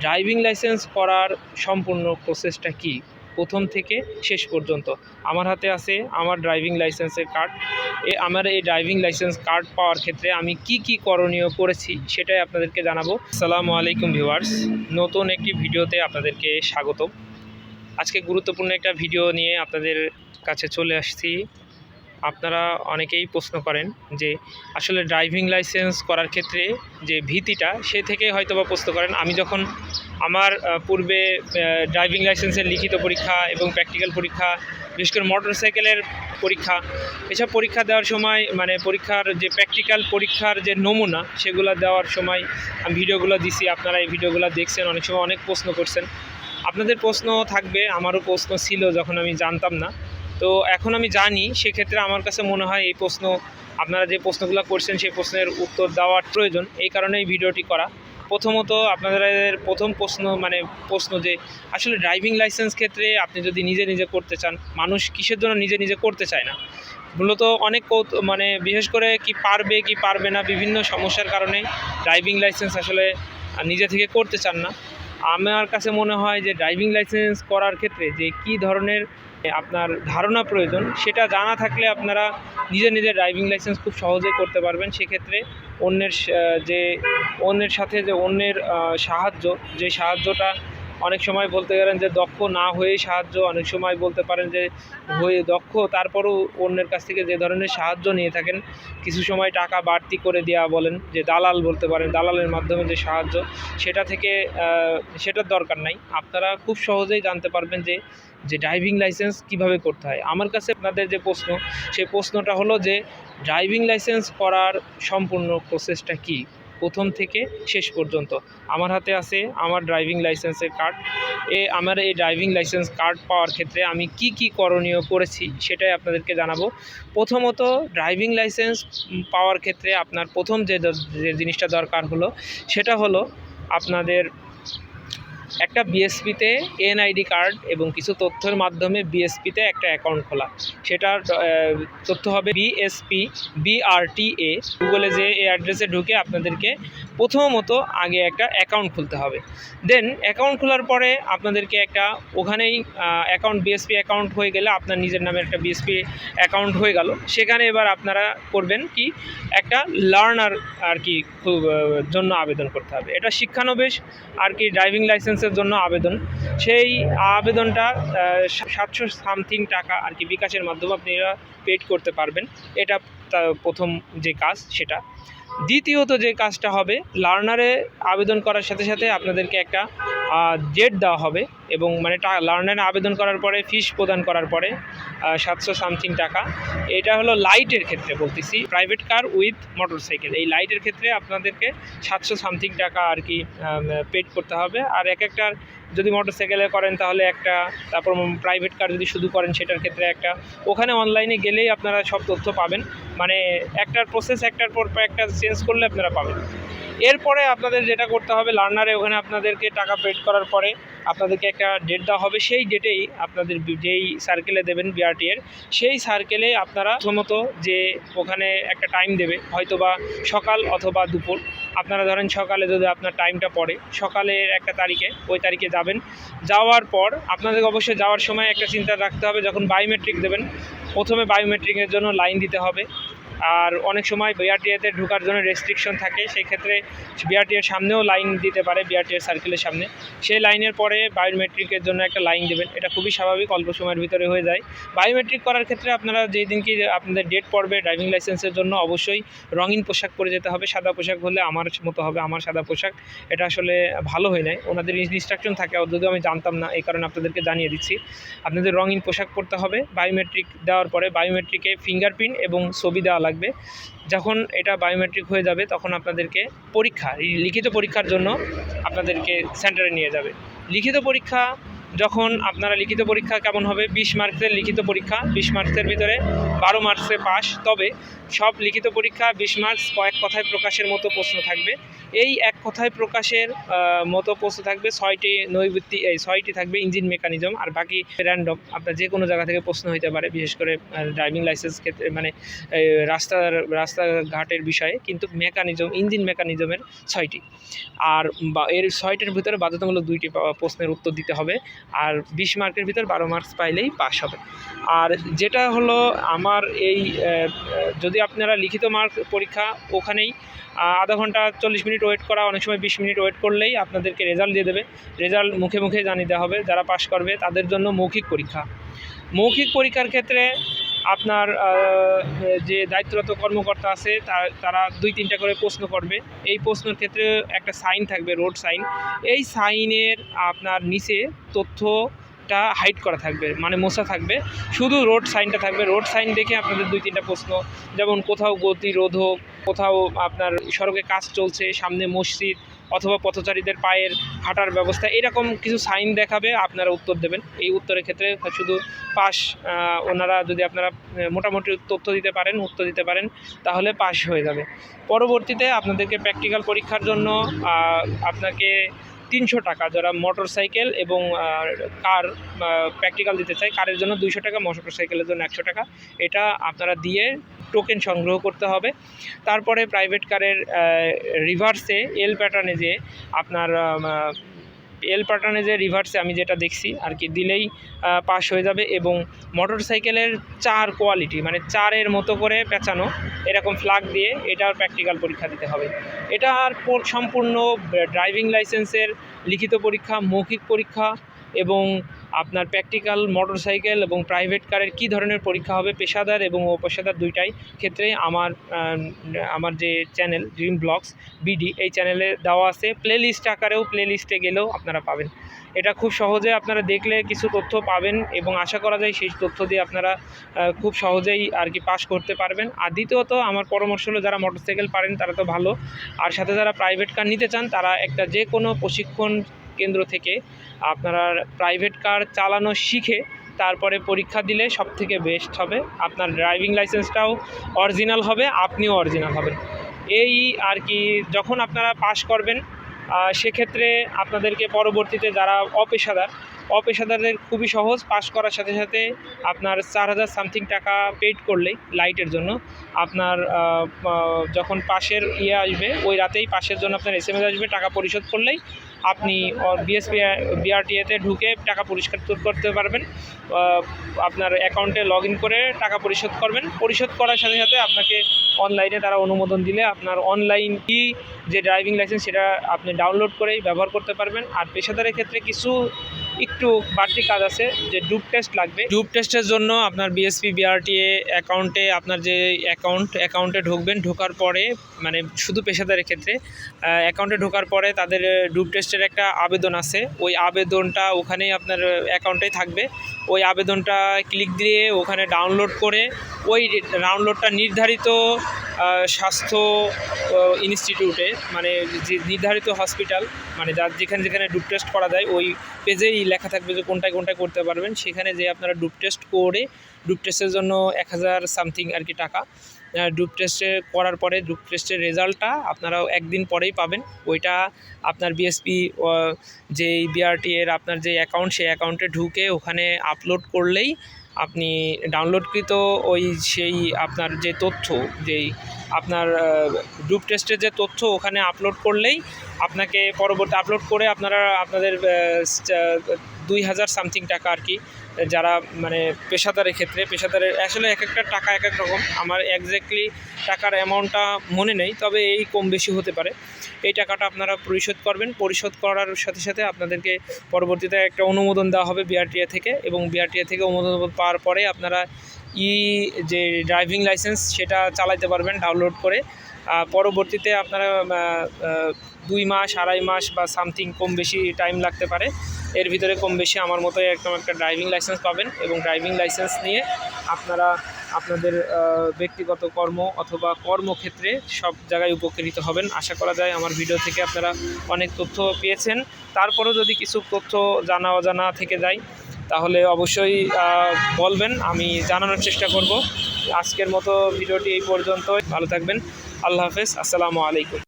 Driving licence করার সম্পূর্ণ প্রসেসটা কি? প্রথম থেকে শেষ পর্যন্ত। আমার হাতে আছে আমার ড্রাইভিং লাইসেন্সের কার্ড। এ, আমার এই ড্রাইভিং লাইসেন্স কার্ড পাওয়ার ক্ষেত্রে আমি কি কি করণীয় করেছি সেটাই আপনাদেরকে জানাব। আসসালামু আলাইকুম ভিউয়ার্স। নতুন একটি ভিডিওতে আপনাদেরকে স্বাগত আজকে গুরুত্বপূর্ণ একটা ভিডিও নিয়ে আপনাদের কাছে চলে আসছি। আপনারা অনেকেই প্রশ্ন করেন যে আসলে ড্রাইভিং লাইসেন্স করার ক্ষেত্রে যে ভীতিটা, সে থেকে হয়তো বা প্রশ্ন করেন। আমি যখন আমার পূর্বে ড্রাইভিং লাইসেন্সের লিখিত পরীক্ষা এবং প্র্যাকটিক্যাল পরীক্ষা, বিশেষ করে মোটর সাইকেলের পরীক্ষা, এসব পরীক্ষা দেওয়ার সময় মানে পরীক্ষার যে প্র্যাকটিক্যাল পরীক্ষার যে নমুনা, সেগুলো দেওয়ার সময় আমি ভিডিওগুলো দিছি। আপনারা এই ভিডিওগুলো দেখছেন, অনেক সময় অনেক প্রশ্ন করছেন। আপনাদের প্রশ্ন থাকবে, আমারও প্রশ্ন ছিল যখন আমি জানতাম না। তো এখন আমি জানি সেক্ষেত্রে আমার কাছে মনে হয় এই প্রশ্ন, আপনারা যে প্রশ্নগুলো করছেন সেই প্রশ্নের উত্তর দেওয়ার প্রয়োজন। এই কারণে এই ভিডিওটি করা। প্রথমত আপনাদের প্রথম প্রশ্ন মানে প্রশ্ন যে, আসলে ড্রাইভিং লাইসেন্স ক্ষেত্রে আপনি যদি নিজে নিজে করতে চান, মানুষ কিসের জন্য নিজে নিজে করতে চায় না? মূলত অনেক কৌত মানে বিশেষ করে কি পারবে কি পারবে না, বিভিন্ন সমস্যার কারণে ড্রাইভিং লাইসেন্স আসলে নিজে থেকে করতে চান না। আমার কাছে মনে হয় যে ড্রাইভিং লাইসেন্স করার ক্ষেত্রে যে কি ধরনের আপনার ধারণা প্রয়োজন, সেটা জানা থাকলে আপনারা নিজে নিজের ড্রাইভিং লাইসেন্স খুব সহজেই করতে পারবেন। সেক্ষেত্রে অন্যের যে অন্যের সাথে যে অন্যের সাহায্য, যে সাহায্যটা অনেক সময় বলতে গেলেন যে দক্ষ না হয়ে সাহায্য, অনেক সময় বলতে পারেন যে হয়ে দক্ষ, তারপরও অন্যের কাছ থেকে যে ধরনের সাহায্য নিয়ে থাকেন, কিছু সময় টাকা বাড়তি করে দেওয়া বলেন, যে দালাল বলতে পারেন, দালালের মাধ্যমে যে সাহায্য, সেটা থেকে সেটার দরকার নাই। আপনারা খুব সহজেই জানতে পারবেন যে যে ড্রাইভিং লাইসেন্স কীভাবে করতে হয়। আমার কাছে আপনাদের যে প্রশ্ন, সেই প্রশ্নটা হলো যে ড্রাইভিং লাইসেন্স করার সম্পূর্ণ প্রসেসটা কি? প্রথম থেকে শেষ পর্যন্ত। আমার হাতে আছে আমার ড্রাইভিং লাইসেন্সের কার্ড এ আমার এই ড্রাইভিং লাইসেন্স কার্ড পাওয়ার ক্ষেত্রে আমি কি কি করণীয় করেছি সেটাই আপনাদেরকে জানাব। প্রথমত ড্রাইভিং লাইসেন্স পাওয়ার ক্ষেত্রে আপনার প্রথম যে যে জিনিসটা দরকার হলো, সেটা হলো আপনাদের একটা বিএসপিতে এনআইডি কার্ড এবং কিছু তথ্যের মাধ্যমে বিএসপিতে একটা অ্যাকাউন্ট খোলা। সেটার তথ্য হবে বিএসপি বিআরটিএ গুগলে যে এই অ্যাড্রেসে ঢুকে আপনাদেরকে প্রথমত আগে একটা অ্যাকাউন্ট খুলতে হবে। দেন অ্যাকাউন্ট খোলার পরে আপনাদেরকে একটা ওখানেই অ্যাকাউন্ট বিএসপি অ্যাকাউন্ট হয়ে গেলে আপনার নিজের নামে একটা বিএসপি অ্যাকাউন্ট হয়ে গেল। সেখানে এবার আপনারা করবেন কি, একটা লার্নার আর কি জন্য আবেদন করতে হবে। এটা শিক্ষানবেশ আর কি ড্রাইভিং লাইসেন্সের জন্য আবেদন। সেই আবেদনটা সাতশো সামথিং টাকা আর কি বিকাশের মাধ্যমে আপনারা পেড করতে পারবেন। এটা প্রথম যে কাজ, সেটা। দ্বিতীয়ত যে কাজটা হবে লার্নারে আবেদন করার সাথে সাথে আপনাদেরকে একটা ডেট দেওয়া হবে এবং মানে লার্নারে আবেদন করার পরে ফিস প্রদান করার পরে সাতশো সামথিং টাকা। এটা হলো লাইটের ক্ষেত্রে বলতেছি প্রাইভেট কার উইথ মোটরসাইকেল এই লাইটের ক্ষেত্রে আপনাদেরকে সাতশো সামথিং টাকা আর কি পেড করতে হবে। আর এক একটার যদি মোটরসাইকেলে করেন তাহলে একটা, তারপর প্রাইভেট কার যদি শুধু করেন সেটার ক্ষেত্রে একটা। ওখানে অনলাইনে গেলেই আপনারা সব তথ্য পাবেন। মানে একটার প্রসেস একটার পর একটা চেঞ্জ করলে আপনারা পাবেন। এরপরে আপনাদের যেটা করতে হবে লার্নারে ওখানে আপনাদেরকে টাকা পেড করার পরে আপনাদেরকে একটা ডেট দেওয়া হবে। সেই ডেটেই আপনাদের যেই সার্কেলে দেবেন বিআরটি এর, সেই সার্কেলে আপনারা প্রথমত যে ওখানে একটা টাইম দেবে হয়তো বা সকাল অথবা দুপুর। আপনারা ধরেন সকালে যদি আপনার টাইমটা পড়ে, সকালের একটা তারিখে, ওই তারিখে যাবেন। যাওয়ার পর আপনাদের অবশ্যই যাওয়ার সময় একটা চিন্তা রাখতে হবে, যখন বায়োমেট্রিক দেবেন প্রথমে বায়োমেট্রিকের জন্য লাইন দিতে হবে। আর অনেক সময় বিআরটিএতে ঢোকার জন্য রেস্ট্রিকশন থাকে সেই ক্ষেত্রে বিআরটিএর সামনেও লাইন দিতে পারে বিআরটিএর সার্কেলের সামনে। সেই লাইনের পরে বায়োমেট্রিকের জন্য একটা লাইন দেবেন। এটা খুবই স্বাভাবিক, অল্প সময়ের ভিতরে হয়ে যায়। বায়োমেট্রিক করার ক্ষেত্রে আপনারা যেই দিনকে আপনাদের ডেট পড়বে ড্রাইভিং লাইসেন্সের জন্য, অবশ্যই রঙিন পোশাক পরে যেতে হবে। সাদা পোশাক হলে আমার মতো হবে, আমার সাদা পোশাক। এটা আসলে ভালো হয় নাই। ওনাদের ইনস্ট্রাকশন থাকে, যদিও আমি জানতাম না, এই কারণে আপনাদেরকে জানিয়ে দিচ্ছি। আপনাদের রঙিন পোশাক পরতে হবে। বায়োমেট্রিক দেওয়ার পরে বায়োমেট্রিকে ফিঙ্গারপ্রিন্ট এবং ছবি দেওয়া লাগবে। যখন এটা বায়োমেট্রিক হয়ে যাবে, তখন আপনাদেরকে পরীক্ষা লিখিত পরীক্ষার জন্য আপনাদেরকে সেন্টারে নিয়ে যাবে। লিখিত পরীক্ষা, যখন আপনারা লিখিত পরীক্ষা কেমন হবে? বিশ মার্কসের লিখিত পরীক্ষা, বিশ মার্কসের ভিতরে বারো মার্কসে পাস তবে সব লিখিত পরীক্ষা, বিশ মার্কস কয়েক কথায় প্রকাশের মতো প্রশ্ন থাকবে। এই এক কথায় প্রকাশের মতো প্রশ্ন থাকবে। ছয়টি নৈবৃত্তি, এই ছয়টি থাকবে ইঞ্জিন মেকানিজম আর বাকি র্যান্ডম আপনার যে কোনো জায়গা থেকে প্রশ্ন হইতে পারে, বিশেষ করে ড্রাইভিং লাইসেন্স ক্ষেত্রে মানে রাস্তার, রাস্তাঘাটের বিষয়ে, কিন্তু মেকানিজম ইঞ্জিন মেকানিজমের ছয়টি। আর এর ছয়টির ভিতরে বাধ্যতামূলক দুইটি প্রশ্নের উত্তর দিতে হবে। আর বিশ মার্কের ভিতর বারো মার্কস পাইলেই পাস হবে। আর যেটা হলো আমার এই আহ, আহ, যদি আপনারা লিখিত মার্ক পরীক্ষা ওখানেই আধা ঘণ্টা চল্লিশ মিনিট ওয়েট করা অনেক সময় বিশ মিনিট ওয়েট করলেই আপনাদেরকে রেজাল্ট দিয়ে দেবে। রেজাল্ট মুখে মুখে জানিয়ে দেওয়া হবে যারা পাশ করবে তাদের জন্য মৌখিক পরীক্ষা। মৌখিক পরীক্ষার ক্ষেত্রে আপনার যে দায়িত্বরত কর্মকর্তা আছে তারা দুই তিনটা করে প্রশ্ন করবে। এই প্রশ্নের ক্ষেত্রে একটা সাইন থাকবে রোড সাইন। এই সাইনের আপনার নিচে তথ্যটা হাইড করা থাকবে মানে মোছা থাকবে। শুধু রোড সাইনটা থাকবে। রোড সাইন দেখে আপনাদের দুই তিনটা প্রশ্ন। যেমন কোথাও গতিরোধক কোথাও আপনার সড়কে কাজ চলছে, সামনে মসজিদ অথবা পথচারীদের পায়ের হাঁটার ব্যবস্থা, এরকম কিছু সাইন দেখাবে, আপনারা উত্তর দেবেন। এই উত্তরের ক্ষেত্রে শুধু পাস ওনারা যদি আপনারা মোটামুটি তথ্য দিতে পারেন, উত্তর দিতে পারেন, তাহলে পাস হয়ে যাবে। পরবর্তীতে আপনাদেরকে প্র্যাকটিক্যাল পরীক্ষার জন্য আপনাকে তিনশো টাকা যারা মোটর সাইকেল এবং কার প্র্যাকটিক্যাল দিতে চায়, কারের জন্য দুইশো টাকা মোটর সাইকেলের জন্য একশো টাকা। এটা আপনারা দিয়ে টোকেন সংগ্রহ করতে হবে। তারপরে প্রাইভেট কারের রিভার্সে এল প্যাটার্নে যে আপনার এল প্যাটার্নে যে রিভার্সে আমি যেটা দেখছি, আর কি দিলেই পাস হয়ে যাবে এবং মোটর সাইকেলের চার কোয়ালিটি মানে চারের মতো করে পেঁচানো, এরকম ফ্লাগ দিয়ে এটার প্র্যাকটিক্যাল পরীক্ষা দিতে হবে। এটা আর পর- সম্পূর্ণ ড্রাইভিং লাইসেন্সের লিখিত পরীক্ষা, মৌখিক পরীক্ষা এবং আপনার প্র্যাকটিক্যাল মোটরসাইকেল এবং প্রাইভেট কারের কী ধরনের পরীক্ষা হবে? পেশাদার এবং অপেশাদার দুইটাই ক্ষেত্রে আমার আমার যে চ্যানেল ড্রিম ব্লগস বিডি এই চ্যানেলে দেওয়া আছে। প্লে লিস্ট আকারেও প্লে লিস্টে গেলেও আপনারা পাবেন। এটা খুব সহজে আপনারা দেখলে কিছু তথ্য পাবেন এবং আশা করা যায় সেই তথ্য দিয়ে আপনারা খুব সহজেই আর কি পাস করতে পারবেন। আর দ্বিতীয়ত আমার পরামর্শ হলো যারা মোটরসাইকেল পারেন তারা তো ভালো। আর সাথে যারা প্রাইভেট কার নিতে চান তারা একটা যে কোনো প্রশিক্ষণ কেন্দ্র থেকে আপনারা প্রাইভেট কার চালানো শিখে তারপরে পরীক্ষা দিলে সব থেকে বেস্ট হবে। আপনার ড্রাইভিং লাইসেন্সটাও অরিজিনাল হবে, আপনিও অরিজিনাল হবেন। এই আর কি যখন আপনারা পাশ করবেন সেক্ষেত্রে আপনাদেরকে পরবর্তীতে যারা অপেশাদার অপেশাদারদের খুবই সহজ। পাশ করার সাথে সাথে আপনার চার হাজার সামথিং টাকা পেড করলেই লাইটের জন্য। আপনার যখন পাশের ইয়ে আসবে, ওই রাতেই পাশের জন্য আপনার এস এম এস আসবে, টাকা পরিশোধ করলেই আপনি বিএসপি বিআরটিএতে ঢুকে টাকা পরিষ্কার করতে পারবেন। আপনার অ্যাকাউন্টে লগ করে টাকা পরিশোধ করবেন। পরিশোধ করার সাথে সাথে আপনাকে অনলাইনে তারা অনুমোদন দিলে আপনার অনলাইন কি যে ড্রাইভিং লাইসেন্স সেটা আপনি ডাউনলোড করেই ব্যবহার করতে পারবেন। আর পেশাদারের ক্ষেত্রে কিছু একটু বাড়তি কাজ আছে, যে ডুব টেস্ট লাগবে। ডুব টেস্টের জন্য আপনার বিএসপি বিআরটিএ অ্যাকাউন্টে আপনার যে অ্যাকাউন্ট অ্যাকাউন্টে ঢুকবেন, ঢোকার পরে মানে শুধু পেশাদারের ক্ষেত্রে অ্যাকাউন্টে ঢোকার পরে তাদের ডুব টেস্টের একটা আবেদন আছে। ওই আবেদনটা ওখানেই আপনার অ্যাকাউন্টেই থাকবে। ওই আবেদনটা ক্লিক দিয়ে ওখানে ডাউনলোড করে, ওই ডাউনলোডটা নির্ধারিত স্বাস্থ্য ইনস্টিটিউটে মানে যে নির্ধারিত হসপিটাল মানে যার যেখানে যেখানে ডুব টেস্ট করা যায়, ওই পেজেই লেখা থাকবে যে কোনটায় কোনটায় করতে পারবেন। সেখানে যে আপনারা ডুব টেস্ট করে ডুব টেস্টের জন্য এক হাজার সামথিং আর কি টাকা। ডুব টেস্টে করার পরে ডুব টেস্টের রেজাল্টটা আপনারা একদিন পরেই পাবেন। ওইটা আপনার বিএসপি যে বিআরটি এর আপনার যে অ্যাকাউন্ট সেই অ্যাকাউন্টে ঢুকে ওখানে আপলোড করলেই আপনি ডাউনলোডকৃত ওই সেই আপনার যে তথ্য, যেই আপনার ডুব টেস্টের যে তথ্য ওখানে আপলোড করলেই আপনাকে পরবর্তী আপলোড করে আপনারা, আপনাদের দুই হাজার সামথিং টাকা আর কি, যারা মানে পেশাদারের ক্ষেত্রে, পেশাদারের, আসলে এক একটা টাকা এক এক রকম, আমার একজ্যাক্টলি টাকার অ্যামাউন্টটা মনে নেই, তবে এই কম বেশি হতে পারে। এই টাকাটা আপনারা পরিশোধ করবেন, পরিশোধ করার সাথে সাথে আপনাদেরকে পরবর্তীতে একটা অনুমোদন দেওয়া হবে বিআরটিএ থেকে, এবং বিআরটিএ থেকে অনুমোদন পাওয়ার পরে আপনারা ই যে ড্রাইভিং লাইসেন্স সেটা চালাতে পারবেন ডাউনলোড করে। পরবর্তীতে আপনারা দুই মাস, আড়াই মাস বা সামথিং কম বেশি টাইম লাগতে পারে। এর ভিতরে কম বেশি আমার মতো একদম একটা ড্রাইভিং লাইসেন্স পাবেন এবং ড্রাইভিং লাইসেন্স নিয়ে আপনারা আপনাদের ব্যক্তিগত কর্ম অথবা কর্মক্ষেত্রে সব জায়গায় উপকৃত হবেন। আশা করা যায় আমার ভিডিও থেকে আপনারা অনেক তথ্য পেয়েছেন। তারপরেও যদি কিছু তথ্য জানা অজানা থেকে যায় তাহলে অবশ্যই বলবেন, আমি জানানোর চেষ্টা করব। আজকের মতো ভিডিওটি এই পর্যন্তই। ভালো থাকবেন। আল্লাহ হাফেজ। আসসালামু আলাইকুম।